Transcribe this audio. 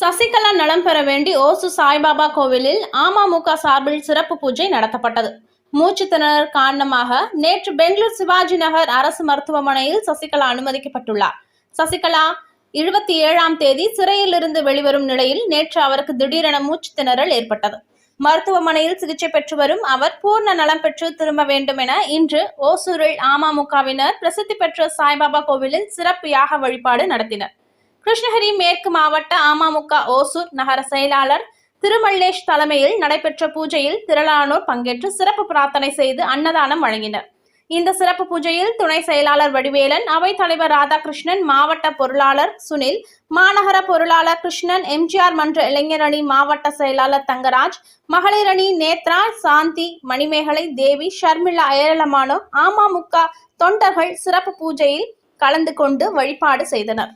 சசிகலா நலம் பெற வேண்டி ஓசு சாய்பாபா கோவிலில் அமமுக சார்பில் சிறப்பு பூஜை நடத்தப்பட்டது. மூச்சு திணறல் காரணமாக நேற்று பெங்களூர் சிவாஜி நகர் அரசு மருத்துவமனையில் சசிகலா அனுமதிக்கப்பட்டுள்ளார். சசிகலா இருபத்தி ஏழாம் தேதி சிறையிலிருந்து வெளிவரும் நிலையில் நேற்று அவருக்கு திடீரென மூச்சு திணறல் ஏற்பட்டது. மருத்துவமனையில் சிகிச்சை பெற்று வரும் அவர் பூர்ண நலம் பெற்று திரும்ப வேண்டும் என இன்று ஓசூரில் அமமுகவினர் பிரசித்தி பெற்ற சாய்பாபா கோவிலில் சிறப்பு யாக வழிபாடு நடத்தினர். கிருஷ்ணகிரி மேற்கு மாவட்ட அமமுக ஓசூர் நகர செயலாளர் திருமல்லேஷ் தலைமையில் நடைபெற்ற பூஜையில் திரளானோர் பங்கேற்று சிறப்பு பிரார்த்தனை செய்து அன்னதானம் வழங்கினர். இந்த சிறப்பு பூஜையில் துணை செயலாளர் வடிவேலன் அவை தலைவர் ராதாகிருஷ்ணன் மாவட்ட பொருளாளர் சுனில் மாநகர பொருளாளர் கிருஷ்ணன் எம்ஜிஆர் மன்ற இளைஞரணி மாவட்ட செயலாளர் தங்கராஜ் மகளிர் அணி நேத்ரா சாந்தி மணிமேகலை தேவி ஷர்மிளா ஏராளமானோர் அமமுக தொண்டர்கள் சிறப்பு பூஜையில் கலந்து கொண்டு வழிபாடு செய்தனர்.